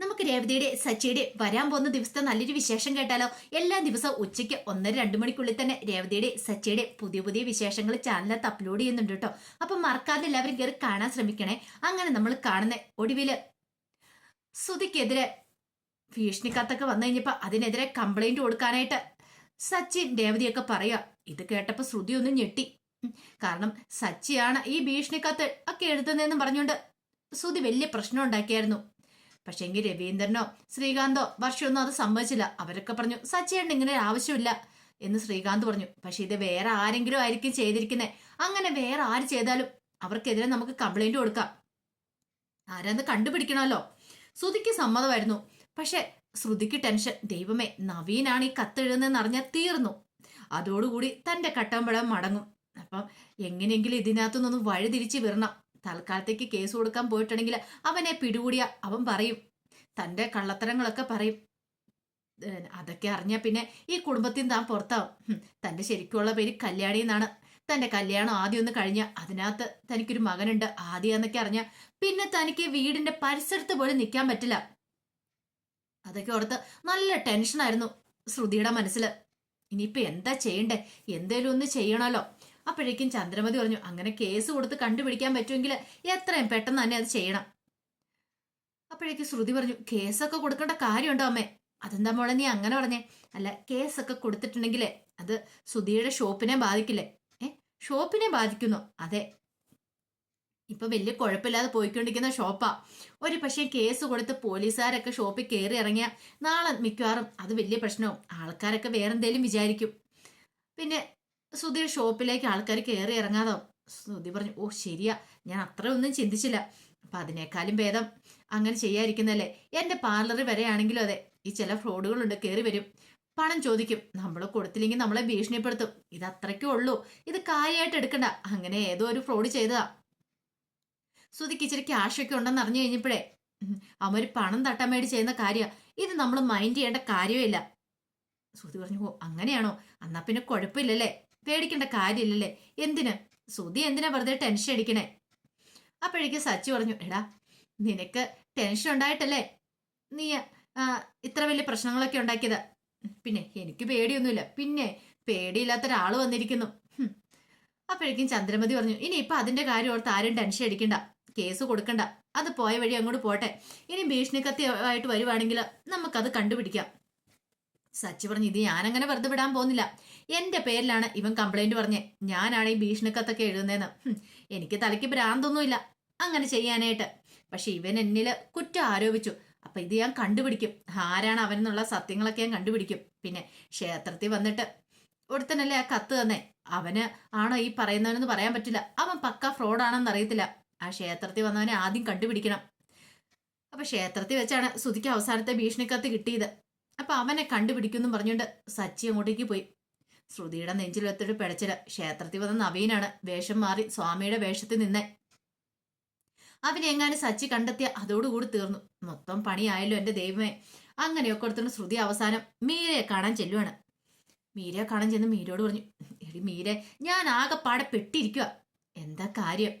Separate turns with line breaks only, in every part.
നമുക്ക് രേവതിയുടെ സച്ചിയുടെ വരാൻ പോകുന്ന ദിവസത്തെ നല്ലൊരു വിശേഷം കേട്ടാലോ? എല്ലാ ദിവസവും ഉച്ചയ്ക്ക് ഒന്നര രണ്ടു മണിക്കുള്ളിൽ തന്നെ രേവതിയുടെ സച്ചിയുടെ പുതിയ പുതിയ വിശേഷങ്ങൾ ചാനലിനകത്ത് അപ്ലോഡ് ചെയ്യുന്നുണ്ട് കേട്ടോ. അപ്പം മറക്കാതെ എല്ലാവരും കയറി കാണാൻ ശ്രമിക്കണേ. അങ്ങനെ നമ്മൾ കാണുന്ന ഒടുവിൽ സുതിക്കെതിരെ ഭീഷണിക്കത്തൊക്കെ വന്നു കഴിഞ്ഞപ്പോ അതിനെതിരെ കംപ്ലൈന്റ് കൊടുക്കാനായിട്ട് സച്ചിൻ രേവതിയൊക്കെ പറയാ ഇത് കേട്ടപ്പോ ശ്രുതി ഒന്ന് ഞെട്ടി. കാരണം സച്ചിയാണ് ഈ ഭീഷണിക്കത്ത് ഒക്കെ എഴുതുന്നതെന്ന് പറഞ്ഞുകൊണ്ട് ശ്രുതി വലിയ പ്രശ്നം ഉണ്ടാക്കിയായിരുന്നു. പക്ഷേങ്കിൽ രവീന്ദ്രനോ ശ്രീകാന്തോ വർഷമൊന്നും അത് സമ്മതിച്ചില്ല. അവരൊക്കെ പറഞ്ഞു സച്ചിയേട്ടൻ ഇങ്ങനെ ആവശ്യമില്ല എന്ന് ശ്രീകാന്ത് പറഞ്ഞു. പക്ഷെ ഇത് വേറെ ആരെങ്കിലും ആയിരിക്കും ചെയ്തിരിക്കുന്നത് അങ്ങനെ വേറെ ആര് ചെയ്താലും അവർക്കെതിരെ നമുക്ക് കംപ്ലൈന്റ് കൊടുക്കാം. ആരാന്ന് കണ്ടുപിടിക്കണമല്ലോ. ശ്രുതിക്ക് സമ്മതമായിരുന്നു. പക്ഷെ ശ്രുതിക്ക് ടെൻഷൻ ദൈവമേ നവീനാണ് ഈ കത്തെഴുതുന്നതെന്ന് അറിഞ്ഞാൽ തീർന്നു. അതോടുകൂടി തന്റെ കട്ടമ്പഴം മടങ്ങും. അപ്പം എങ്ങനെയെങ്കിലും ഇതിനകത്തുനിന്നൊന്ന് വഴിതിരിച്ച് വിടണം. തൽക്കാലത്തേക്ക് കേസ് കൊടുക്കാൻ പോയിട്ടുണ്ടെങ്കിൽ അവനെ പിടികൂടിയ അവൻ പറയും. തന്റെ കള്ളത്തരങ്ങളൊക്കെ പറയും. അതൊക്കെ അറിഞ്ഞാൽ പിന്നെ ഈ കുടുംബത്തിൽ താൻ പുറത്താവും. തന്റെ ശരിക്കുള്ള പേര് കല്യാണി എന്നാണ്. തന്റെ കല്യാണം ആദ്യം ഒന്ന് കഴിഞ്ഞ അതിനകത്ത് തനിക്കൊരു മകനുണ്ട് ആദ്യം എന്നൊക്കെ അറിഞ്ഞ പിന്നെ തനിക്ക് വീടിന്റെ പരിസരത്ത് പോലും നിൽക്കാൻ പറ്റില്ല. അതൊക്കെ ഓർത്ത് നല്ല ടെൻഷനായിരുന്നു ശ്രുതിയുടെ മനസ്സിൽ ഇനിയിപ്പോ എന്താ ചെയ്യണ്ടേ? എന്തേലും ഒന്ന് ചെയ്യണമല്ലോ അപ്പോഴേക്കും ചന്ദ്രമതി പറഞ്ഞു അങ്ങനെ കേസ് കൊടുത്ത് കണ്ടുപിടിക്കാൻ പറ്റുമെങ്കിൽ എത്രയും പെട്ടെന്ന് തന്നെ അത് ചെയ്യണം. അപ്പോഴേക്കും ശ്രുതി പറഞ്ഞു കേസൊക്കെ കൊടുക്കേണ്ട കാര്യമുണ്ടോ അമ്മേ? അതെന്താ മോളെ നീ അങ്ങനെ പറഞ്ഞേ? അല്ല കേസൊക്കെ കൊടുത്തിട്ടുണ്ടെങ്കിലേ അത് സുധിയുടെ ഷോപ്പിനെ ബാധിക്കില്ലേ? ഏ? ഷോപ്പിനെ ബാധിക്കുന്നു? അതെ. ഇപ്പൊ വലിയ കുഴപ്പമില്ലാതെ പോയിക്കൊണ്ടിരിക്കുന്ന ഷോപ്പാ. ഒരു പക്ഷേ കേസ് കൊടുത്ത് പോലീസുകാരൊക്കെ ഷോപ്പിൽ കയറി ഇറങ്ങിയ നാളെ മിക്കവാറും അത് വലിയ പ്രശ്നവും ആൾക്കാരൊക്കെ വേറെന്തേലും വിചാരിക്കും. പിന്നെ സുധീർ ഷോപ്പിലേക്ക് ആൾക്കാർ കയറി ഇറങ്ങാതോ സുധി പറഞ്ഞു ഓ ശരിയാ. ഞാൻ അത്ര ഒന്നും ചിന്തിച്ചില്ല. അപ്പൊ അതിനേക്കാളും ഭേദം. അങ്ങനെ ചെയ്യാതിരിക്കുന്നല്ലേ എന്റെ പാർലറിൽ വരെയാണെങ്കിലും അതെ. ഈ ചില ഫ്രോഡുകളുണ്ട് കയറി വരും. പണം ചോദിക്കും. നമ്മൾ കൊടുത്തില്ലെങ്കിൽ നമ്മളെ ഭീഷണിപ്പെടുത്തും. ഇത് അത്രയ്ക്കേ ഉള്ളൂ. ഇത് കാര്യമായിട്ട് എടുക്കണ്ട. അങ്ങനെ ഏതോ ഒരു ഫ്രോഡ് ചെയ്തതാ. സുധിക്ക് ഇച്ചിരി ക്യാഷൊക്കെ ഉണ്ടെന്ന് അറിഞ്ഞു കഴിഞ്ഞപ്പോഴേ ഒരു പണം തട്ടാൻ വേണ്ടി ചെയ്യുന്ന കാര്യ. ഇത് നമ്മൾ മൈൻഡ് ചെയ്യേണ്ട കാര്യമില്ല. സുധി പറഞ്ഞു ഓ അങ്ങനെയാണോ? എന്നാ പിന്നെ കുഴപ്പമില്ലല്ലേ? പേടിക്കേണ്ട കാര്യമില്ലല്ലേ? എന്തിന്? സുധി എന്തിനാ വെറുതെ ടെൻഷൻ അടിക്കണേ? അപ്പോഴേക്ക് സച്ചി പറഞ്ഞു എടാ നിനക്ക് ടെൻഷൻ ഉണ്ടായിട്ടല്ലേ? നീ ഇത്ര വലിയ പ്രശ്നങ്ങളൊക്കെ ഉണ്ടാക്കിയത്. പിന്നെ എനിക്ക് പേടിയൊന്നുമില്ല. പിന്നെ പേടിയില്ലാത്ത ഒരാൾ വന്നിരിക്കുന്നു. അപ്പോഴേക്കും ചന്ദ്രമതി പറഞ്ഞു ഇനി ഇപ്പൊ അതിന്റെ കാര്യം ഓർത്ത് ആരും ടെൻഷൻ അടിക്കണ്ട. കേസ് കൊടുക്കണ്ട. അത് പോയ വഴി അങ്ങോട്ട് പോട്ടെ. ഇനി ഭീഷണി കത്തിയായിട്ട് വരുവാണെങ്കിൽ നമുക്കത് കണ്ടുപിടിക്കാം. സച്ചി പറഞ്ഞു ഇത് ഞാനങ്ങനെ വെറുതെ വിടാൻ പോകുന്നില്ല. എന്റെ പേരിലാണ് ഇവൻ കംപ്ലൈന്റ് പറഞ്ഞേ. ഞാനാണ് ഈ ഭീഷണിക്കത്തൊക്കെ എഴുതുന്നതെന്ന്. എനിക്ക് തലയ്ക്ക് ഭ്രാന്തൊന്നുമില്ല. അങ്ങനെ ചെയ്യാനായിട്ട്. പക്ഷെ ഇവൻ എന്നിൽ കുറ്റം ആരോപിച്ചു. അപ്പൊ ഇത് ഞാൻ കണ്ടുപിടിക്കും. ആരാണ് അവനെന്നുള്ള സത്യങ്ങളൊക്കെ ഞാൻ കണ്ടുപിടിക്കും. പിന്നെ ക്ഷേത്രത്തിൽ വന്നിട്ട് ഉടത്തനല്ലേ ആ കത്ത് തന്നെ? അവന് ആണോ ഈ പറയുന്നവനെന്ന് പറയാൻ പറ്റില്ല. അവൻ പക്ക ഫ്രോഡാണെന്ന് അറിയത്തില്ല. ആ ക്ഷേത്രത്തിൽ വന്നവനെ ആദ്യം കണ്ടുപിടിക്കണം. അപ്പൊ ക്ഷേത്രത്തിൽ വെച്ചാണ് സുധിക്ക് അവസാനത്തെ ഭീഷണിക്കത്ത് കിട്ടിയത്. അപ്പൊ അവനെ കണ്ടുപിടിക്കുമെന്നും പറഞ്ഞുകൊണ്ട് സച്ചി അങ്ങോട്ടേക്ക് പോയി. ശ്രുതിയുടെ നെഞ്ചിൽ വെത്തിട്ട് പിടച്ചിൽ. ക്ഷേത്രത്തിൽ വന്ന നവീനാണ് വേഷം മാറി സ്വാമിയുടെ വേഷത്തിൽ നിന്നെ. അവനെ എങ്ങാനും സച്ചി കണ്ടെത്തിയ അതോടുകൂടി തീർന്നു. മൊത്തം പണിയായല്ലോ എന്റെ ദൈവമേ. അങ്ങനെയൊക്കെ എടുത്തുകൊണ്ട് ശ്രുതി അവസാനം മീരയെ കാണാൻ ചെല്ലുവാണ്. മീരയെ കാണാൻ ചെന്ന് മീരയോട് പറഞ്ഞു എടി മീരെ ഞാൻ ആകെപ്പാടെ പെട്ടിരിക്കുക എന്താ കാര്യം?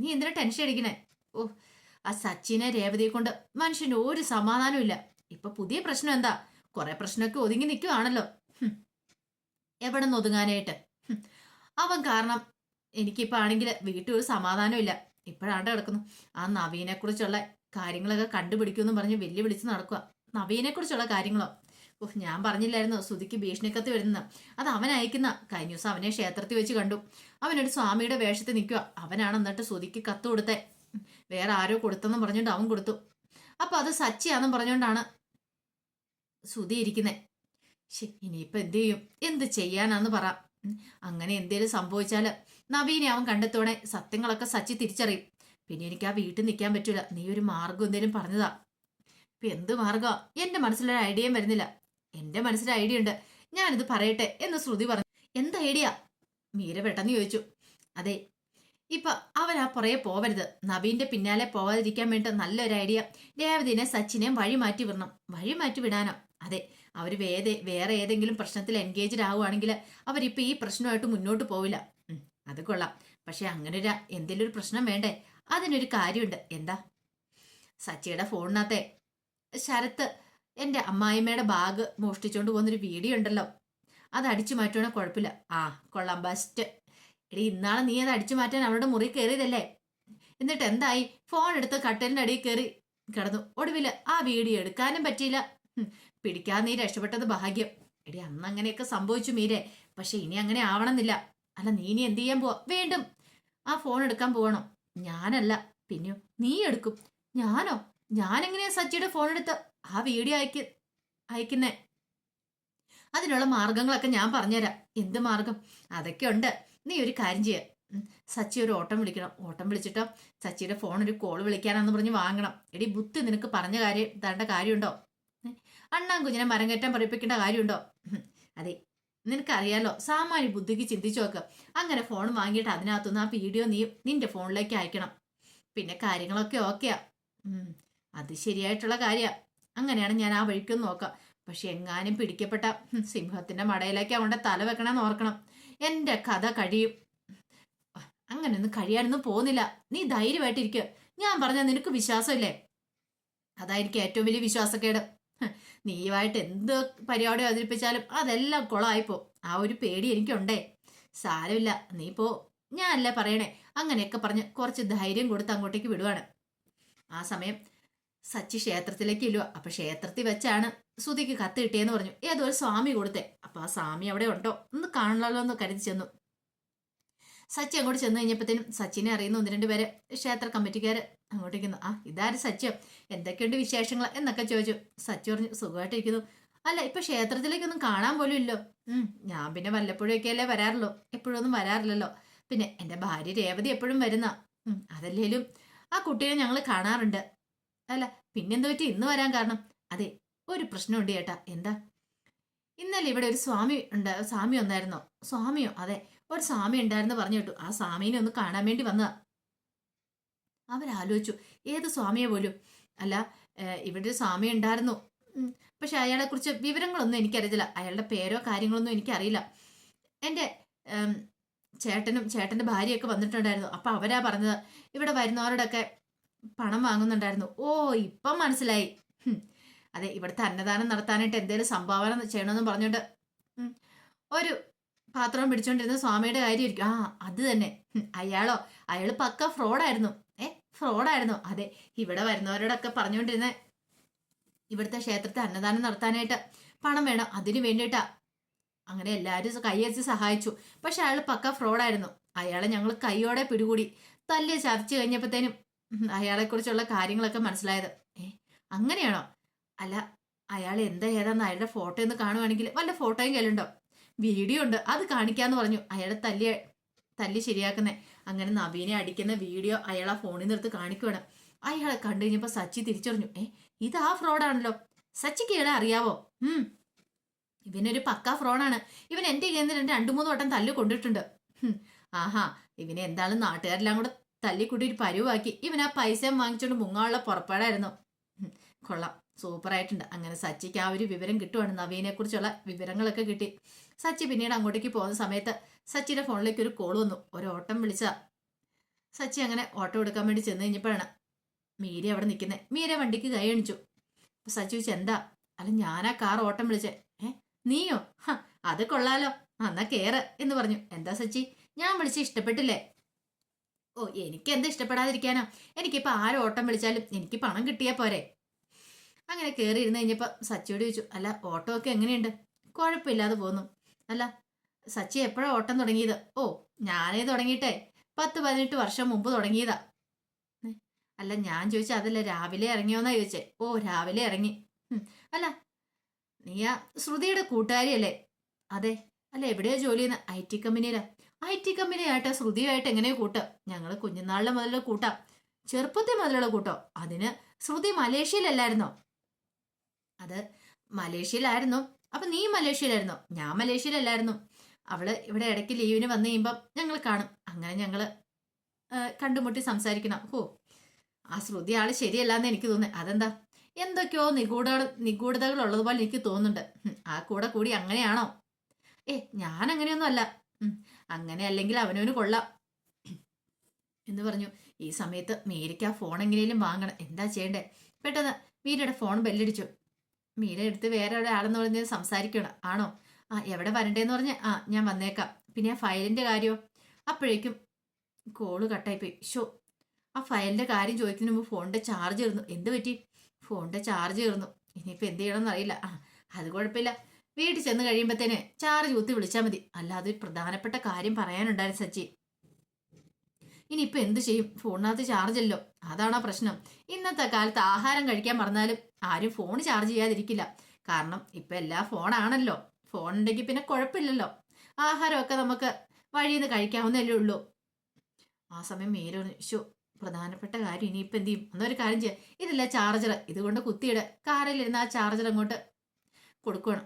നീ എന്തിനാ ടെൻഷൻ അടിക്കണേ? ഓ ആ സച്ചിനെ രേവതിയെ കൊണ്ട് മനുഷ്യന് ഒരു സമാധാനവും ഇല്ല. ഇപ്പൊ പുതിയ പ്രശ്നം എന്താ? കുറെ പ്രശ്നമൊക്കെ ഒതുങ്ങി നിൽക്കുവാണല്ലോ. എവിടെ നിന്ന് ഒതുങ്ങാനായിട്ട് അവൻ കാരണം എനിക്കിപ്പോ ആണെങ്കിൽ വീട്ടിൽ ഒരു സമാധാനം ഇല്ല ഇപ്പോഴാണ്ട് കിടക്കുന്നു. ആ നവീനെക്കുറിച്ചുള്ള കാര്യങ്ങളൊക്കെ കണ്ടുപിടിക്കുമെന്ന് പറഞ്ഞ് വെല്ലുവിളിച്ച് നടക്കുക നവീനെക്കുറിച്ചുള്ള കാര്യങ്ങളോ? ഓഹ് ഞാൻ പറഞ്ഞില്ലായിരുന്നു? സുധിക്ക് ഭീഷണിക്കത്ത് വരുന്ന അത് അവൻ അയക്കുന്ന. കഴിഞ്ഞ ദിവസം അവനെ ക്ഷേത്രത്തിൽ വെച്ച് കണ്ടു. അവനൊരു സ്വാമിയുടെ വേഷത്തിൽ നിൽക്കുക അവനാണ് എന്നിട്ട് സുധിക്ക് കത്ത് കൊടുത്തേ. വേറെ ആരോ കൊടുത്തെന്ന് പറഞ്ഞുകൊണ്ട് അവൻ കൊടുത്തു. അപ്പൊ അത് സച്ചിയാന്നും പറഞ്ഞുകൊണ്ടാണ് സുധി ഇരിക്കുന്നേ. ശേ ഇനിയിപ്പൊ എന്ത് ചെയ്യും? എന്ത് ചെയ്യാനാന്ന് പറ. അങ്ങനെ എന്തേലും സംഭവിച്ചാൽ നവീനെ അവൻ കണ്ടെത്തോടെ സത്യങ്ങളൊക്കെ സച്ചി തിരിച്ചറിയും. പിന്നെ എനിക്ക് ആ വീട്ടിൽ നിൽക്കാൻ പറ്റൂല. നീ ഒരു മാർഗം എന്തേലും പറഞ്ഞതാ. ഇപ്പൊ എന്ത് മാർഗം എന്റെ മനസ്സിലൊരു ഐഡിയയും വരുന്നില്ല. എന്റെ മനസ്സിൽ ഐഡിയ ഉണ്ട്. ഞാനിത് പറയട്ടെ എന്ന് ശ്രുതി പറഞ്ഞു. എന്ത് ഐഡിയ? മീര പെട്ടെന്ന് ചോദിച്ചു. അതെ ഇപ്പൊ അവൻ ആ പോവരുത്. നവീന്റെ പിന്നാലെ പോവാതിരിക്കാൻ വേണ്ടി നല്ലൊരു ഐഡിയ. രേവതിനെ സച്ചിനെയും വഴി മാറ്റി വിടണം. വഴി മാറ്റി വിടാനോ? അതെ അവർ വേറെ വേറെ ഏതെങ്കിലും പ്രശ്നത്തിൽ എൻഗേജ്ഡ് ആവുകയാണെങ്കിൽ അവരിപ്പോൾ ഈ പ്രശ്നമായിട്ട് മുന്നോട്ട് പോവില്ല. അത് കൊള്ളാം. പക്ഷെ അങ്ങനെ ഒരു എന്തെങ്കിലും ഒരു പ്രശ്നം വേണ്ടേ? അതിനൊരു കാര്യമുണ്ട്. എന്താ? സച്ചിയുടെ ഫോണിനകത്തെ ശരത്ത് എന്റെ അമ്മായിമ്മയുടെ ബാഗ് മോഷ്ടിച്ചുകൊണ്ട് പോകുന്നൊരു വീഡിയോ ഉണ്ടല്ലോ. അത് അടിച്ചു മാറ്റുവാണെങ്കിൽ കുഴപ്പമില്ല. ആ കൊള്ളാം ബസ്റ്റ് എടി ഇന്നാളെ നീ അത് അടിച്ചു മാറ്റാൻ അവളുടെ മുറി കയറിയതല്ലേ? എന്നിട്ട് എന്തായി? ഫോൺ എടുത്ത് കട്ടലിന്റെ അടിയിൽ കയറി കിടന്നു. ഒടുവിൽ ആ വീഡിയോ എടുക്കാനും പറ്റിയില്ല. ഹും, പിടിക്കാൻ നീ രക്ഷപ്പെട്ടത് ഭാഗ്യം. എടി അന്ന് അങ്ങനെയൊക്കെ സംഭവിച്ചു മീരെ. പക്ഷെ ഇനി അങ്ങനെ ആവണമെന്നില്ല. അല്ല നീ ഇനി എന്ത് ചെയ്യാൻ പോവാ? വീണ്ടും. ആ ഫോൺ എടുക്കാൻ പോകണം ഞാനല്ല. പിന്നെയോ? നീ എടുക്കും. ഞാനോ? ഞാൻ എങ്ങനെയാ സച്ചിയുടെ ഫോൺ എടുത്ത് ആ വീഡിയോ അയക്ക അയക്കുന്നേ? അതിനുള്ള മാർഗങ്ങളൊക്കെ ഞാൻ പറഞ്ഞുതരാം. എന്ത് മാർഗം? അതൊക്കെ ഉണ്ട് നീ ഒരു കാര്യം ചെയ്യ. സച്ചി ഒരു ഓട്ടം വിളിക്കണം. ഓട്ടം വിളിച്ചിട്ടോ സച്ചിയുടെ ഫോൺ ഒരു കോൾ വിളിക്കാനാന്ന് പറഞ്ഞ് വാങ്ങണം. എടി ബുദ്ധി നിനക്ക് പറഞ്ഞ കാര്യം തരേണ്ട കാര്യമുണ്ടോ? ഏ? അണ്ണാൻ കുഞ്ഞിനെ മരം കയറ്റാൻ പഠിപ്പിക്കേണ്ട കാര്യമുണ്ടോ? അതെ. നിനക്കറിയാലോ സാമാന്യ ബുദ്ധിക്ക് ചിന്തിച്ചു നോക്ക്. അങ്ങനെ ഫോൺ വാങ്ങിയിട്ട് അതിനകത്തുനിന്ന് ആ വീഡിയോ നീ നിന്റെ ഫോണിലേക്ക് അയക്കണം. പിന്നെ കാര്യങ്ങളൊക്കെ ഓക്കെയാ. അത് ശരിയായിട്ടുള്ള കാര്യമാണ് അങ്ങനെയാണ് ഞാൻ ആ വഴിക്കൊന്ന് നോക്കാം. പക്ഷെ എങ്ങാനും പിടിക്കപ്പെട്ട സിംഹത്തിന്റെ മടയിലേക്ക് അവന്റെ തല വെക്കണമെന്ന് ഓർക്കണം. എന്റെ കഥ കഴിയും. അങ്ങനെയൊന്നും കഴിയാനൊന്നും പോകുന്നില്ല. നീ ധൈര്യമായിട്ടിരിക്കുക ഞാൻ പറഞ്ഞ നിനക്ക് വിശ്വാസമില്ലേ? അതായിരിക്കും ഏറ്റവും വലിയ വിശ്വാസക്കേട്. നീയുമായിട്ട് എന്ത് പരിപാടി അവതരിപ്പിച്ചാലും അതെല്ലാം കുളമായിപ്പോ ആ ഒരു പേടി എനിക്കുണ്ടേ. സാരമില്ല നീ പോ. ഞാനല്ല പറയണേ. അങ്ങനെയൊക്കെ പറഞ്ഞ് കുറച്ച് ധൈര്യം കൊടുത്ത് അങ്ങോട്ടേക്ക് വിടുവാണ്. ആ സമയം സച്ചി ക്ഷേത്രത്തിലേക്ക് ഇല്ലുക അപ്പൊ ക്ഷേത്രത്തിൽ വെച്ചാണ് സുതിക്ക് കത്ത് കിട്ടിയെന്ന് പറഞ്ഞു. ഏതോ ഒരു സ്വാമി കൊടുത്തേ. അപ്പൊ ആ സ്വാമി അവിടെ ഉണ്ടോ? ഒന്ന് കാണണമല്ലോ എന്ന് കരുതി ചെന്നു. സച്ചി അങ്ങോട്ട് ചെന്ന് കഴിഞ്ഞപ്പോഴത്തേനും സച്ചിനെ അറിയുന്ന ഒന്ന് രണ്ട് പേര് ക്ഷേത്ര കമ്മിറ്റിക്കാര് അങ്ങോട്ടിരിക്കുന്നു. ആ ഇതാര് സച്ചിയോ? എന്തൊക്കെയുണ്ട് വിശേഷങ്ങൾ? എന്നൊക്കെ ചോദിച്ചു. സച്ചി പറഞ്ഞു സുഖമായിട്ടിരിക്കുന്നു. അല്ല ഇപ്പൊ ക്ഷേത്രത്തിലേക്കൊന്നും കാണാൻ പോലും ഇല്ലോ. ഞാൻ പിന്നെ വല്ലപ്പോഴൊക്കെ അല്ലേ വരാറുള്ളൂ. എപ്പോഴൊന്നും വരാറില്ലല്ലോ. പിന്നെ എന്റെ ഭാര്യ രേവതി എപ്പോഴും വരുന്ന. അതല്ലേലും. ആ കുട്ടിയെ ഞങ്ങൾ കാണാറുണ്ട്. അല്ല പിന്നെന്ത് പറ്റി? ഇന്ന് വരാൻ കാരണം. അതെ ഒരു പ്രശ്നമുണ്ട് ചേട്ടാ. എന്താ? ഇന്നലെ ഇവിടെ ഒരു സ്വാമി ഉണ്ട് സ്വാമി ഒന്നായിരുന്നോ സ്വാമിയോ? അതെ ഒരു സ്വാമി ഉണ്ടായിരുന്നു പറഞ്ഞു കേട്ടു ആ സ്വാമീനെ ഒന്ന് കാണാൻ വേണ്ടി വന്നതാ. അവരാലോചിച്ചു ഏത് സ്വാമിയെ പോലും? അല്ല ഇവിടെ ഒരു സ്വാമി ഉണ്ടായിരുന്നു. പക്ഷെ അയാളെ കുറിച്ച് വിവരങ്ങളൊന്നും എനിക്കറിയില്ല അയാളുടെ പേരോ കാര്യങ്ങളൊന്നും എനിക്കറിയില്ല. എന്റെ ചേട്ടനും ചേട്ടന്റെ ഭാര്യയൊക്കെ വന്നിട്ടുണ്ടായിരുന്നു. അപ്പം അവരാ പറഞ്ഞത് ഇവിടെ വരുന്നവരോടൊക്കെ പണം വാങ്ങുന്നുണ്ടായിരുന്നു. ഓ ഇപ്പം മനസ്സിലായി. അതെ ഇവിടുത്തെ അന്നദാനം നടത്താനായിട്ട് എന്തെങ്കിലും സംഭാവന ചെയ്യണമെന്ന് പറഞ്ഞുകൊണ്ട് ഒരു പാത്രം പിടിച്ചോണ്ടിരുന്ന സ്വാമിയുടെ കാര്യമായിരിക്കും. ആ അത് തന്നെ. അയാളോ? അയാൾ പക്ക ഫ്രോഡായിരുന്നു. ഏ ഫ്രോഡായിരുന്നു. അതെ ഇവിടെ വരുന്നവരോടൊക്കെ പറഞ്ഞുകൊണ്ടിരുന്ന ഇവിടുത്തെ ക്ഷേത്രത്തെ അന്നദാനം നടത്താനായിട്ട് പണം വേണം അതിന് വേണ്ടിയിട്ടാ. അങ്ങനെ എല്ലാവരും കൈയച്ച് സഹായിച്ചു. പക്ഷെ അയാൾ പക്ക ഫ്രോഡായിരുന്നു. അയാളെ ഞങ്ങൾ കൈയോടെ പിടികൂടി തല്ല് ചതച്ചു കഴിഞ്ഞപ്പോഴത്തേനും അയാളെ കുറിച്ചുള്ള കാര്യങ്ങളൊക്കെ മനസ്സിലായത്. ഏ അങ്ങനെയാണോ? അല്ല അയാൾ എന്താ ഏതാന്ന് അയാളുടെ ഫോട്ടോ ഒന്ന് കാണുവാണെങ്കിൽ വല്ല ഫോട്ടോയും കയ്യിലുണ്ടോ? വീഡിയോ ഉണ്ട് അത് കാണിക്കാന്ന് പറഞ്ഞു. അയാളെ തല്ലി തല്ലി ശരിയാക്കുന്നേ. അങ്ങനെ നവീനെ അടിക്കുന്ന വീഡിയോ അയാളെ ഫോണിൽ നിർത്ത് കാണിക്കുവാണ്. അയാളെ കണ്ടു കഴിഞ്ഞപ്പോ സച്ചി തിരിച്ചറിഞ്ഞു. ഏ ഇത് ആ ഫ്രോഡാണല്ലോ. സച്ചിക്ക് ഇയാളെ അറിയാവോ? ഉം. ഇവനൊരു പക്ക ഫ്രോഡാണ്. ഇവൻ എന്റെ കയ്യിൽ നിന്ന് രണ്ട് മൂന്ന് വട്ടം തല്ലു കൊണ്ടിട്ടുണ്ട്. ആഹാ ഇവനെ എന്താണ് നാട്ടുകാരെല്ലാം കൂടെ തല്ലിക്കൂട്ടി ഒരു പരുവാക്കി. ഇവൻ ആ പൈസ വാങ്ങിച്ചുകൊണ്ട് മുങ്ങാനുള്ള പുറപ്പാടായിരുന്നു. കൊള്ളാം. സൂപ്പറായിട്ടുണ്ട്. അങ്ങനെ സച്ചിക്ക് ആ ഒരു വിവരം കിട്ടുവാണ്. നവീനെ കുറിച്ചുള്ള വിവരങ്ങളൊക്കെ കിട്ടി. സച്ചി പിന്നീട് അങ്ങോട്ടേക്ക് പോകുന്ന സമയത്ത് സച്ചിന്റെ ഫോണിലേക്ക് ഒരു കോൾ വന്നു. ഒരു ഓട്ടം വിളിച്ച സച്ചി അങ്ങനെ ഓട്ടോ എടുക്കാൻ വേണ്ടി ചെന്ന് കഴിഞ്ഞപ്പോഴാണ് മീര അവിടെ നിൽക്കുന്നത് മീര വണ്ടിക്ക് കൈ അണിച്ചു. അപ്പൊ സച്ചി ചോദിച്ചു എന്താ? അല്ല ഞാനാ കാർ ഓട്ടം വിളിച്ചേ. ഏ നീയോ? അത് കൊള്ളാലോ. എന്നാ കേറ് എന്ന് പറഞ്ഞു. എന്താ സച്ചി? ഞാൻ വിളിച്ച് ഇഷ്ടപ്പെട്ടില്ലേ? ഓ എനിക്ക് എന്താ ഇഷ്ടപ്പെടാതിരിക്കാനോ? എനിക്കിപ്പോ ആരോട്ടം വിളിച്ചാലും എനിക്ക് പണം കിട്ടിയാ പോരെ. അങ്ങനെ കയറി ഇരുന്ന് കഴിഞ്ഞപ്പോൾ സച്ചിയോട് ചോദിച്ചു അല്ല ഓട്ടോ ഒക്കെ എങ്ങനെയുണ്ട്? കുഴപ്പമില്ലാതെ പോന്നു അല്ല സച്ചി എപ്പോഴാണ് ഓട്ടം തുടങ്ങിയത്? ഓ ഞാനേ തുടങ്ങിയിട്ടേ. പത്ത് പതിനെട്ട് വർഷം മുമ്പ് തുടങ്ങിയതാ. അല്ല ഞാൻ ചോദിച്ചാൽ അതല്ല രാവിലെ ഇറങ്ങിയോന്നാ ചോദിച്ചേ. ഓ രാവിലെ ഇറങ്ങി. അല്ല നീ ആ ശ്രുതിയുടെ കൂട്ടുകാരിയല്ലേ? അതെ അല്ല എവിടെയാ ജോലി ചെയ്യുന്ന? ഐ ടി കമ്പനിയിലാ. ഐ ടി കമ്പനിയായിട്ട് ശ്രുതിയായിട്ട് എങ്ങനെയാ കൂട്ടാം? ഞങ്ങൾ കുഞ്ഞുനാളിലെ മുതലുള്ള കൂട്ടാം. ചെറുപ്പത്തെ മുതലുള്ള കൂട്ടോ? അതിന് ശ്രുതി മലേഷ്യയിലല്ലായിരുന്നോ? അത് മലേഷ്യയിലായിരുന്നു. അപ്പൊ നീ മലേഷ്യയിലായിരുന്നു? ഞാൻ മലേഷ്യയിലല്ലായിരുന്നു. അവൾ ഇവിടെ ഇടയ്ക്ക് ലീവിന് വന്നു കഴിയുമ്പം ഞങ്ങൾ കാണും. അങ്ങനെ ഞങ്ങൾ കണ്ടുമുട്ടി സംസാരിക്കണം. ഓ ആ ശ്രുതി ആൾ ശരിയല്ലാന്ന് എനിക്ക് തോന്നുന്നു. അതെന്താ? എന്തൊക്കെയോ നിഗൂഢ നിഗൂഢതകൾ ഉള്ളതുപോലെ എനിക്ക് തോന്നുന്നുണ്ട്. ആ കൂടെ കൂടി അങ്ങനെയാണോ? ഏ ഞാൻ അങ്ങനെയൊന്നും അല്ല അങ്ങനെ അല്ലെങ്കിൽ അവനവന് കൊള്ളാം. എന്ന് പറഞ്ഞു. ഈ സമയത്ത് മേരിക്ക് ആ ഫോൺ എങ്ങനെയും വാങ്ങണം. എന്താ ചെയ്യണ്ടേ? പെട്ടെന്ന് മീരയുടെ ഫോൺ ബെല്ലടിച്ചു. മീര എടുത്ത് വേറെ ഒരാളെന്ന് പറഞ്ഞ് സംസാരിക്കണം. ആണോ? ആ എവിടെ വരണ്ടേന്ന് പറഞ്ഞ് ആ ഞാൻ വന്നേക്കാം. പിന്നെ ആ ഫയലിന്റെ കാര്യമോ അപ്പോഴേക്കും കോൾ കട്ടായിപ്പോയി. ഷോ ആ ഫയലിന്റെ കാര്യം ചോദിക്കുന്നതിന് മുമ്പ് ഫോണിന്റെ ചാർജ് ഇരുന്നു എന്ത് പറ്റി? ഫോണിന്റെ ചാർജ് ഇരുന്നു ഇനിയിപ്പോൾ എന്ത് ചെയ്യണമെന്ന് അറിയില്ല. ആ അത് കുഴപ്പമില്ല. വീട്ടിൽ ചെന്ന് കഴിയുമ്പോഴത്തേന് ചാർജ് കുത്തി വിളിച്ചാൽ മതി. അല്ലാതെ പ്രധാനപ്പെട്ട കാര്യം പറയാനുണ്ടായിരുന്നു സച്ചി. ഇനിയിപ്പോൾ എന്ത് ചെയ്യും? ഫോണിനകത്ത് ചാർജ് അല്ലോ. അതാണോ പ്രശ്നം. ഇന്നത്തെ കാലത്ത് ആഹാരം കഴിക്കാൻ പറഞ്ഞാലും ആരും ഫോൺ ചാർജ് ചെയ്യാതിരിക്കില്ല. കാരണം ഇപ്പം എല്ലാ ഫോണാണല്ലോ ഫോൺ ഉണ്ടെങ്കിൽ പിന്നെ കുഴപ്പമില്ലല്ലോ. ആഹാരമൊക്കെ നമുക്ക് വഴിയിൽ നിന്ന് കഴിക്കാവുന്നല്ലേ ഉള്ളൂ. ആ സമയം ഷോ പ്രധാനപ്പെട്ട കാര്യം ഇനിയിപ്പോൾ എന്ത് ചെയ്യും? എന്നൊരു കാര്യം ചെയ്യാം. ഇതില്ല ചാർജർ ഇതുകൊണ്ട് കുത്തിയിട. കാറിലിരുന്ന് ആ ചാർജർ അങ്ങോട്ട് കൊടുക്കണം.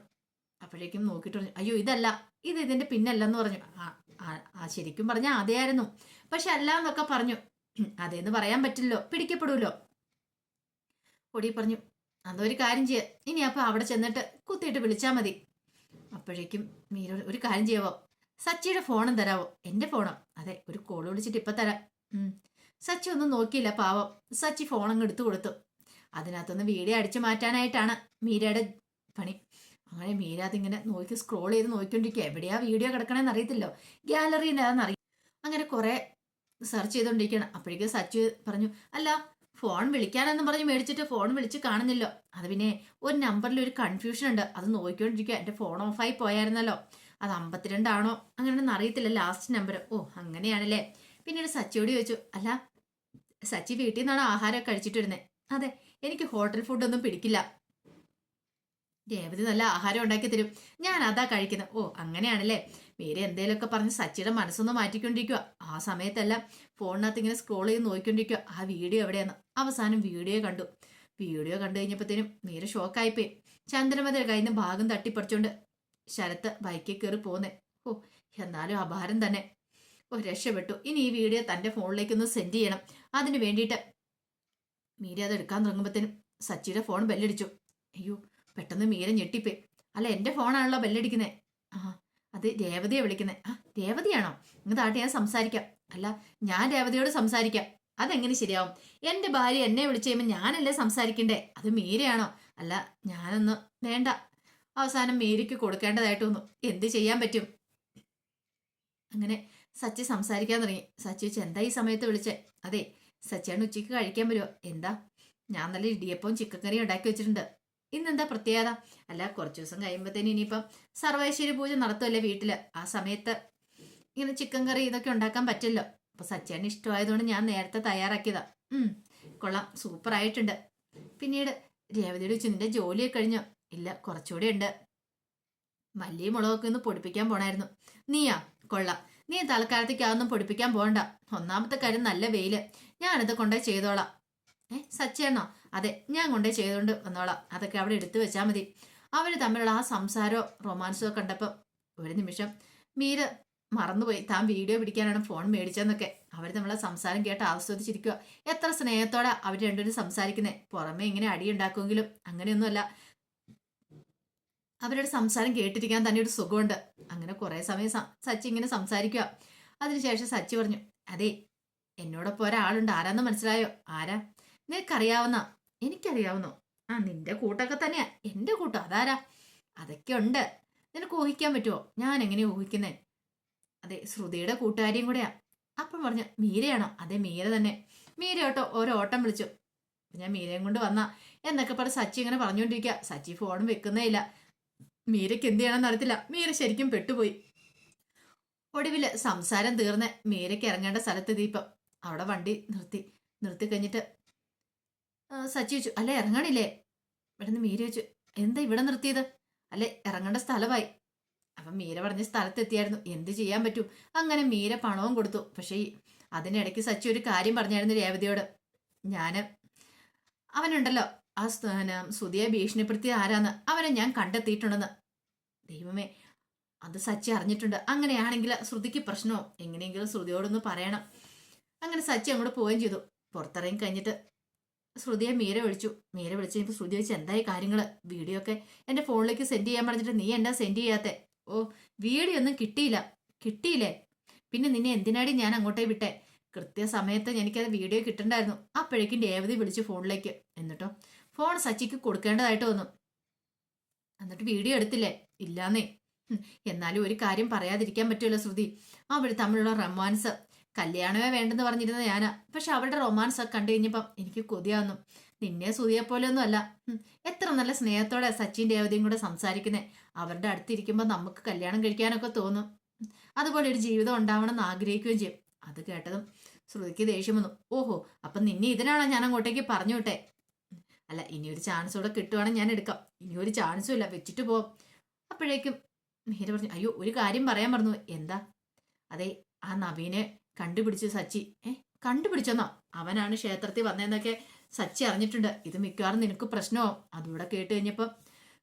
അപ്പോഴേക്കും നോക്കിയിട്ട് പറഞ്ഞു അയ്യോ ഇതല്ല. ഇത് ഇതിന്റെ പിന്നല്ലെന്ന് പറഞ്ഞു. ശരിക്കും പറഞ്ഞാൽ അതെയായിരുന്നു പക്ഷെ അല്ല എന്നൊക്കെ പറഞ്ഞു. അതേന്ന് പറയാൻ പറ്റില്ലല്ലോ പിടിക്കപ്പെടുമല്ലോ പൊടി പറഞ്ഞു. അതൊരു കാര്യം ചെയ്യ. ഇനി അപ്പൊ അവിടെ ചെന്നിട്ട് കുത്തിയിട്ട് വിളിച്ചാ മതി. അപ്പോഴേക്കും മീര ഒരു കാര്യം ചെയ്യാവോ? സച്ചിയുടെ ഫോണും തരാവോ? എന്റെ ഫോണോ. അതെ ഒരു കോൾ വിളിച്ചിട്ട് ഇപ്പൊ തരാം. സച്ചി ഒന്നും നോക്കിയില്ല പാവം. സച്ചി ഫോണങ്ങ് എടുത്തു കൊടുത്തു. അതിനകത്തൊന്ന് വീഡിയോ അടിച്ചു മാറ്റാനായിട്ടാണ് മീരയുടെ പണി. അങ്ങനെ മീര ഇങ്ങനെ നോക്കി സ്ക്രോൾ ചെയ്ത് നോക്കിക്കൊണ്ടിരിക്കുക എവിടെയാ വീഡിയോ കിടക്കണമെന്ന് അറിയത്തില്ലോ. ഗ്യാലറിയിലാന്ന് അറിയാം അങ്ങനെ കുറെ സെർച്ച് ചെയ്തുകൊണ്ടിരിക്കണം അപ്പോഴേക്കും സച്ചു പറഞ്ഞു അല്ല ഫോൺ വിളിക്കാനെന്ന് പറഞ്ഞ് മേടിച്ചിട്ട് ഫോൺ വിളിച്ച് കാണുന്നില്ലോ. അത് പിന്നെ ഒരു നമ്പറിൽ ഒരു കൺഫ്യൂഷൻ ഉണ്ട്. അത് നോക്കിക്കൊണ്ടിരിക്കുക എന്റെ ഫോൺ ഓഫായി പോയായിരുന്നല്ലോ. അത് അമ്പത്തിരണ്ടാണോ അങ്ങനെയൊന്നും അറിയത്തില്ല. ലാസ്റ്റ് നമ്പർ ഓ അങ്ങനെയാണല്ലേ. പിന്നീട് സച്ചിയോട് ചോദിച്ചു അല്ല സച്ചി വീട്ടിൽ നിന്നാണ് ആഹാരം കഴിച്ചിട്ട് വരുന്നത് അതെ എനിക്ക് ഹോട്ടൽ ഫുഡൊന്നും പിടിക്കില്ല. രേവതി നല്ല ആഹാരം ഉണ്ടാക്കി തരും. ഞാൻ അതാ കഴിക്കുന്നത് ഓ അങ്ങനെയാണല്ലേ? മീര എന്തേലൊക്കെ പറഞ്ഞ് സച്ചിയുടെ മനസ്സൊന്ന് മാറ്റിക്കൊണ്ടിരിക്കുക ആ സമയത്തെല്ലാം ഫോണിനകത്ത് ഇങ്ങനെ സ്ക്രോൾ ചെയ്ത് നോക്കിക്കൊണ്ടിരിക്കുക ആ വീഡിയോ എവിടെയാന്ന്. അവസാനം വീഡിയോ കണ്ടു. വീഡിയോ കണ്ടു കഴിഞ്ഞപ്പോഴത്തേനും മീര ഷോക്കായിപ്പോയി ചന്ദ്രമതിയുടെ കയ്യിൽ നിന്ന് ഭാഗം തട്ടിപ്പറിച്ചോണ്ട് ശരത്ത് ബൈക്കിൽ കയറി പോന്നേ. ഓ എന്നാലും അപാരം തന്നെ. ഓ രക്ഷപ്പെട്ടു. ഇനി ഈ വീഡിയോ തന്റെ ഫോണിലേക്കൊന്ന് സെൻഡ് ചെയ്യണം. അതിന് വേണ്ടിയിട്ട് മീര അത് എടുക്കാൻ തുടങ്ങുമ്പോഴത്തേനും സച്ചിയുടെ ഫോൺ ബെല്ലടിച്ചു അയ്യോ പെട്ടെന്ന് മീര ഞെട്ടിപ്പേ അല്ല എന്റെ ഫോണാണല്ലോ ബെല്ലടിക്കുന്നേ. ആ അത് രേവതിയെ വിളിക്കുന്നത് ആ രേവതിയാണോ? ഇങ്ങോട്ടാട്ടെ ഞാൻ സംസാരിക്കാം. അല്ല ഞാൻ രേവതിയോട് സംസാരിക്കാം. അതെങ്ങനെ ശരിയാവും? എന്റെ ഭാര്യ എന്നെ വിളിച്ചു കഴിയുമ്പോൾ ഞാനല്ലേ സംസാരിക്കണ്ടേ? അത് മീരയാണോ? അല്ല ഞാനൊന്ന് വേണ്ട. അവസാനം മീരയ്ക്ക് കൊടുക്കേണ്ടതായിട്ട് വന്നു. എന്ത് ചെയ്യാൻ പറ്റും? അങ്ങനെ സച്ചി സംസാരിക്കാൻ തുടങ്ങി. സച്ചി വെച്ച് എന്താ ഈ സമയത്ത് വിളിച്ചേ? അതെ സച്ചിയാണ് ഉച്ചയ്ക്ക് കഴിക്കാൻ വരുമോ എന്താ? ഞാൻ നല്ല ഇടിയപ്പവും ചിക്കൻ കറിയും ഉണ്ടാക്കി വെച്ചിട്ടുണ്ട്. ഇന്നെന്താ പ്രത്യേകത? അല്ല കുറച്ച് ദിവസം കഴിയുമ്പോഴത്തേന് ഇനിയിപ്പം സർവേശ്വരി പൂജ നടത്തുമല്ലേ വീട്ടിൽ? ആ സമയത്ത് ഇങ്ങനെ ചിക്കൻ കറി ഇതൊക്കെ ഉണ്ടാക്കാൻ പറ്റില്ലോ. അപ്പൊ സച്ചേന് ഇഷ്ടമായതുകൊണ്ട് ഞാൻ നേരത്തെ തയ്യാറാക്കിയതാ. കൊള്ളാം. സൂപ്പർ ആയിട്ടുണ്ട് പിന്നീട് രേവതിയുടെ ചുന്നിന്റെ ജോലിയൊക്കെ കഴിഞ്ഞോ? ഇല്ല കുറച്ചുകൂടെ ഉണ്ട്. മല്ലിയും മുളകൊക്കെ ഒന്ന് പൊടിപ്പിക്കാൻ പോണായിരുന്നു. നീയാ? കൊള്ളാം. നീ തൽക്കാലത്തേക്ക് അതൊന്നും പൊടിപ്പിക്കാൻ പോകണ്ട ഒന്നാമത്തെ കാര്യം നല്ല വെയിൽ. ഞാനത് കൊണ്ടുപോയി ചെയ്തോളാം. ഏ സച്ചേന്നോ? അതെ ഞാൻ കൊണ്ടേ ചെയ്തുകൊണ്ട് വന്നോളാം. അതൊക്കെ അവിടെ എടുത്തു വെച്ചാൽ മതി. അവർ തമ്മിലുള്ള ആ സംസാരവും റൊമാൻസോ കണ്ടപ്പോൾ ഒരു നിമിഷം മീര മറന്നുപോയി. താൻ വീഡിയോ പിടിക്കാനാണ് ഫോൺ മേടിച്ചതെന്നൊക്കെ. അവർ നമ്മളെ സംസാരം കേട്ട് ആസ്വദിച്ചിരിക്കുക എത്ര സ്നേഹത്തോടെ അവർ രണ്ടുപേരും സംസാരിക്കുന്നത് പുറമെ ഇങ്ങനെ അടിയുണ്ടാക്കുമെങ്കിലും അങ്ങനെയൊന്നുമല്ല. അവരുടെ സംസാരം കേട്ടിരിക്കാൻ തന്നെ ഒരു സുഖമുണ്ട്. അങ്ങനെ കുറേ സമയം സച്ചി ഇങ്ങനെ സംസാരിക്കുക അതിനുശേഷം സച്ചി പറഞ്ഞു അതെ എന്നോടൊപ്പം ഒരാളുണ്ട്. ആരാന്ന് മനസ്സിലായോ? ആരാ? നിനക്കറിയാവുന്ന? എനിക്കറിയാവുന്നോ? ആ നിന്റെ കൂട്ടൊക്കെ തന്നെയാ. എന്റെ കൂട്ടം അതാരാ? അതൊക്കെ ഉണ്ട്. നിനക്ക് ഊഹിക്കാൻ പറ്റുമോ ഞാൻ എങ്ങനെയാ ഊഹിക്കുന്നേ? അതെ ശ്രുതിയുടെ കൂട്ടുകാരിയും കൂടെയാ. അപ്പം പറഞ്ഞു മീരയാണോ? അതെ മീര തന്നെ. മീര ഓട്ടോ ഓരോ ഓട്ടം വിളിച്ചു. ഞാൻ മീരയും കൊണ്ട് വന്ന. എന്നൊക്കെ പറഞ്ഞ് സച്ചി ഇങ്ങനെ പറഞ്ഞുകൊണ്ടിരിക്കുക സച്ചി ഫോണും വെക്കുന്നേ ഇല്ല. മീരയ്ക്ക് എന്ത് ചെയ്യണമെന്ന് അറിയത്തില്ല. മീര ശരിക്കും പെട്ടുപോയി. ഒടുവിൽ സംസാരം തീർന്ന് മീരയ്ക്ക് ഇറങ്ങേണ്ട സ്ഥലത്ത് ഇപ്പം അവിടെ വണ്ടി നിർത്തി. നിർത്തി കഴിഞ്ഞിട്ട് സച്ചി ചോദിച്ചു അല്ലെ ഇറങ്ങണില്ലേ? ഇവിടുന്ന് മീര ചോദിച്ചു എന്താ ഇവിടെ നിർത്തിയത്? അല്ലെ ഇറങ്ങേണ്ട സ്ഥലമായി. അപ്പം മീര പറഞ്ഞ സ്ഥലത്തെത്തിയായിരുന്നു എന്ത് ചെയ്യാൻ പറ്റും? അങ്ങനെ മീര പണവും കൊടുത്തു. പക്ഷേ അതിനിടയ്ക്ക് സച്ചി ഒരു കാര്യം പറഞ്ഞായിരുന്നു രേവതിയോട്. ഞാൻ അവനുണ്ടല്ലോ ആ സുതിയെ ഭീഷണിപ്പെടുത്തിയ ആരാന്ന് അവനെ ഞാൻ കണ്ടെത്തിയിട്ടുണ്ടെന്ന്. ദൈവമേ അത് സച്ചി അറിഞ്ഞിട്ടുണ്ട്. അങ്ങനെയാണെങ്കിൽ ശ്രുതിക്ക് പ്രശ്നമോ? എങ്ങനെയെങ്കിലും ശ്രുതിയോടൊന്ന് പറയണം. അങ്ങനെ സച്ചി അങ്ങോട്ട് പോവുകയും ചെയ്തു. പുറത്തിറങ്ങി കഴിഞ്ഞിട്ട് ശ്രുതിയെ മീര വിളിച്ചു. മീര വിളിച്ചു കഴിഞ്ഞപ്പോൾ ശ്രുതി വെച്ച് എന്തായി കാര്യങ്ങൾ വീഡിയോ ഒക്കെ എന്റെ ഫോണിലേക്ക് സെൻഡ് ചെയ്യാൻ പറഞ്ഞിട്ട് നീ എന്താ സെൻഡ് ചെയ്യാത്തെ? ഓ വീഡിയോ ഒന്നും കിട്ടിയില്ല. കിട്ടിയില്ലേ? പിന്നെ നിന്നെ എന്തിനാടി ഞാൻ അങ്ങോട്ടേ വിട്ടെ? കൃത്യസമയത്ത് എനിക്കത് വീഡിയോ കിട്ടണ്ടായിരുന്നു. അപ്പോഴേക്കും രേവതി വിളിച്ചു ഫോണിലേക്ക്. എന്നിട്ടോ? ഫോൺ സച്ചിക്ക് കൊടുക്കേണ്ടതായിട്ട് വന്നു. എന്നിട്ട് വീഡിയോ എടുത്തില്ലേ? ഇല്ലാന്നേ. എന്നാലും ഒരു കാര്യം പറയാതിരിക്കാൻ പറ്റുമല്ലോ ശ്രുതി. അവർ തമ്മിലുള്ള റൊമാൻസ്. കല്യാണമേ വേണ്ടെന്ന് പറഞ്ഞിരുന്ന ഞാനാ. പക്ഷെ അവരുടെ റൊമാൻസ് ഒക്കെ കണ്ടു കഴിഞ്ഞപ്പം എനിക്ക് കൊതിയാവുന്നു. നിന്നെ സുതിയെ പോലെ ഒന്നും അല്ല എത്ര നല്ല സ്നേഹത്തോടെ സച്ചിൻ രേവതിയും കൂടെ സംസാരിക്കുന്നേ. അവരുടെ അടുത്തിരിക്കുമ്പോൾ നമുക്ക് കല്യാണം കഴിക്കാനൊക്കെ തോന്നും. അതുപോലെ ഒരു ജീവിതം ഉണ്ടാവണം എന്ന് ആഗ്രഹിക്കുകയും ചെയ്യും. അത് കേട്ടതും ശ്രുതിക്ക് ദേഷ്യം വന്നു. ഓഹോ അപ്പം നിന്നെ ഇതിനാണോ ഞാൻ അങ്ങോട്ടേക്ക് പറഞ്ഞു വിട്ടെ അല്ല ഇനി ഒരു ചാൻസ് കൂടെ കിട്ടുവാണെങ്കിൽ ഞാൻ എടുക്കാം. ഇനി ഒരു ചാൻസും ഇല്ല. വെച്ചിട്ട് പോവാം. അപ്പോഴേക്കും മീര പറഞ്ഞു അയ്യോ ഒരു കാര്യം പറയാൻ മറന്നു എന്താ? അതെ ആ നവീനെ കണ്ടുപിടിച്ച് സച്ചി. ഏ കണ്ടുപിടിച്ചെന്നോ? അവനാണ് ക്ഷേത്രത്തിൽ വന്നതെന്നൊക്കെ സച്ചി അറിഞ്ഞിട്ടുണ്ട്. ഇത് മിക്കവാറും നിനക്ക് പ്രശ്നമാവും. അതുകൂടെ കേട്ട് കഴിഞ്ഞപ്പോൾ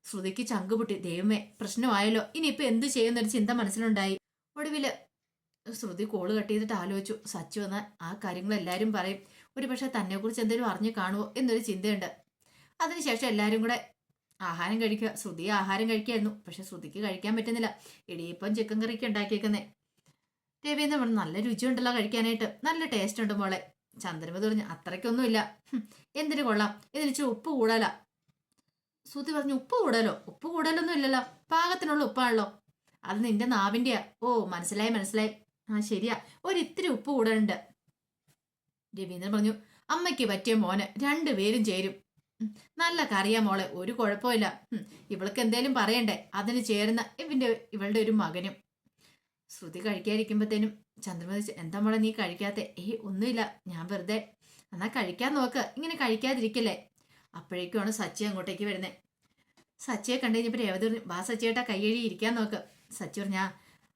ശ്രുതിക്ക് ചങ്ക് പൊട്ടി ദൈവമേ പ്രശ്നമായല്ലോ. ഇനിയിപ്പോൾ എന്ത് ചെയ്യുന്നൊരു ചിന്ത മനസ്സിലുണ്ടായി. ഒടുവിൽ ശ്രുതി കോൾ കട്ട് ചെയ്തിട്ട് ആലോചിച്ചു. സച്ചി വന്ന ആ കാര്യങ്ങൾ എല്ലാവരും പറയും. ഒരു പക്ഷെ തന്നെക്കുറിച്ച് എന്തെങ്കിലും അറിഞ്ഞു കാണുമോ എന്നൊരു ചിന്തയുണ്ട്. അതിനുശേഷം എല്ലാവരും കൂടെ ആഹാരം കഴിക്കുക. ശ്രുതി ആഹാരം കഴിക്കായിരുന്നു. പക്ഷെ ശ്രുതിക്ക് കഴിക്കാൻ പറ്റുന്നില്ല. ഇടിയപ്പം ചിക്കൻ കറിക്ക് ഉണ്ടാക്കിയേക്കുന്നേ. രവീന്ദ്രൻ പറഞ്ഞു നല്ല രുചിയുണ്ടല്ലോ കഴിക്കാനായിട്ട്. നല്ല ടേസ്റ്റ് ഉണ്ട് മോളെ ചന്ദ്രമതി പറഞ്ഞു അത്രയ്ക്കൊന്നുമില്ല. എന്തിനു കൊള്ളാം? ഇതിന് ഇച്ചിരി ഉപ്പ് കൂടാല. സൂതി പറഞ്ഞു ഉപ്പ് കൂടാലോ? ഉപ്പ് കൂടാലൊന്നും ഇല്ലല്ലോ. പാകത്തിനുള്ള ഉപ്പാണല്ലോ. അത് നിന്റെ നാവിന്റെയാ ഓ മനസ്സിലായി മനസ്സിലായി. ആ ശരിയാ. ഒരിത്തിരി ഉപ്പ് കൂടാനുണ്ട്. രവീന്ദ്രൻ പറഞ്ഞു അമ്മയ്ക്ക് പറ്റിയ മോന് രണ്ടുപേരും ചേരും. നല്ല കറിയാ മോളെ. ഒരു കുഴപ്പമില്ല. ഇവൾക്ക് എന്തേലും പറയണ്ടേ? അതിന് ചേരുന്ന ഇവന്റെ ഇവളുടെ ഒരു മകനും. ശ്രുതി കഴിക്കാതിരിക്കുമ്പോഴത്തേനും ചന്ദ്രമതി എന്താ മോളെ നീ കഴിക്കാത്ത? ഏയ് ഒന്നുമില്ല. ഞാൻ വെറുതെ. എന്നാ കഴിക്കാൻ നോക്ക്. ഇങ്ങനെ കഴിക്കാതിരിക്കല്ലേ. അപ്പോഴേക്കുമാണ് സച്ചി അങ്ങോട്ടേക്ക് വരുന്നത് സച്ചിയെ കണ്ടു കഴിഞ്ഞപ്പോൾ രേവതി പറഞ്ഞു വാ സച്ചിയേട്ടാ കൈയഴി ഇരിക്കാൻ നോക്ക്. സച്ചി പറഞ്ഞാ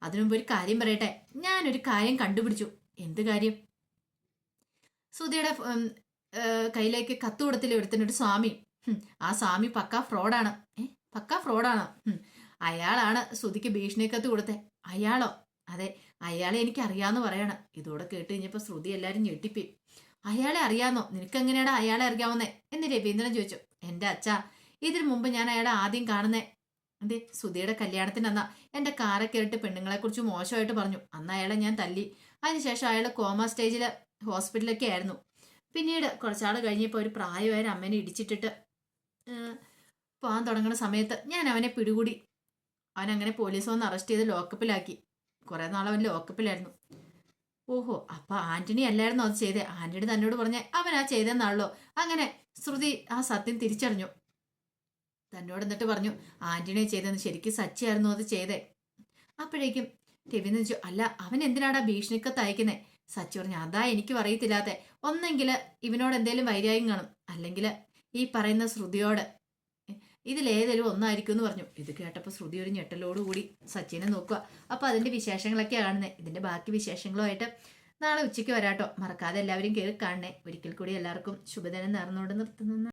അതിനു മുമ്പ് ഒരു കാര്യം പറയട്ടെ. ഞാനൊരു കാര്യം കണ്ടുപിടിച്ചു. എന്ത് കാര്യം? സുധിയുടെ കയ്യിലേക്ക് കത്ത് കൊടുത്തില്ല ഒരുത്തനൊരു സ്വാമി. ആ സ്വാമി പക്ക ഫ്രോഡാണ്. ഏ പക്ക ഫ്രോഡാണ്. അയാളാണ് സുധിക്ക് ഭീഷണി കത്ത് കൊടുത്തേ. അയാളോ? അതെ അയാളെ എനിക്കറിയാന്ന് പറയണം. ഇതോടെ കേട്ട് കഴിഞ്ഞപ്പോൾ ശ്രുതി എല്ലാരും ഞെട്ടിപ്പി അയാളെ അറിയാന്നോ? നിനക്ക് എങ്ങനെയാടാ അയാളെ അറിയാവുന്നേ? എന്ന് രവീന്ദ്രൻ ചോദിച്ചു. എന്റെ അച്ഛ ഇതിനു മുമ്പ് ഞാൻ അയാളെ ആദ്യം കാണുന്നേ. അതെ സുധിയുടെ കല്യാണത്തിന് അന്നാ എന്റെ കാറെ കയറിട്ട് പെണ്ണുങ്ങളെ കുറിച്ച് മോശമായിട്ട് പറഞ്ഞു. അന്ന് അയാളെ ഞാൻ തല്ലി. അതിനുശേഷം അയാൾ കോമ സ്റ്റേജിൽ ഹോസ്പിറ്റലൊക്കെ ആയിരുന്നു. പിന്നീട് കുറച്ചാൾ കഴിഞ്ഞപ്പോൾ ഒരു പ്രായമായ അമ്മനെ ഇടിച്ചിട്ടിട്ട് പോകാൻ തുടങ്ങുന്ന സമയത്ത് ഞാൻ അവനെ പിടികൂടി. അവനങ്ങനെ പോലീസ് വന്ന് അറസ്റ്റ് ചെയ്ത് ലോക്കപ്പിലാക്കി. കുറേ നാൾ അവൻ ലോക്കപ്പിലായിരുന്നു. ഓഹോ അപ്പൊ ആന്റണി അല്ലായിരുന്നു അത് ചെയ്തേ? ആന്റണി തന്നോട് പറഞ്ഞ ആ ചെയ്തെന്നാണല്ലോ അങ്ങനെ ശ്രുതി ആ സത്യം തിരിച്ചറിഞ്ഞു. തന്നോട് എന്നിട്ട് പറഞ്ഞു ആന്റണി ചെയ്തെന്ന് ശരിക്കും സച്ചിയായിരുന്നു അത് ചെയ്തേ? അപ്പോഴേക്കും രവി എന്ന് വെച്ചു അല്ല അവൻ എന്തിനാടാ ഭീഷണിക്കത്ത് അയക്കുന്നേ? സച്ചി പറഞ്ഞു അതാ എനിക്ക് അറിയത്തില്ലാതെ. ഒന്നെങ്കിൽ ഇവനോട് എന്തേലും വൈരാഗ്യം കാണും. അല്ലെങ്കിൽ ഈ പറയുന്ന ശ്രുതിയോട് ഇതിലേതെങ്കിലും ഒന്നായിരിക്കും എന്ന് പറഞ്ഞു. ഇത് കേട്ടപ്പോൾ ശ്രുതി ഒരു ഞെട്ടലോടുകൂടി സച്ചിനെ നോക്കുക. അപ്പോൾ അതിന്റെ വിശേഷങ്ങളൊക്കെ കാണുന്നത് ഇതിന്റെ ബാക്കി വിശേഷങ്ങളുമായിട്ട് നാളെ ഉച്ചയ്ക്ക് വരാട്ടോ. മറക്കാതെ എല്ലാവരും കയറി കാണണേ. ഒരിക്കൽ കൂടി എല്ലാവർക്കും ശുഭദിനം നേർന്നുകൊണ്ട് നിർത്തുന്നു.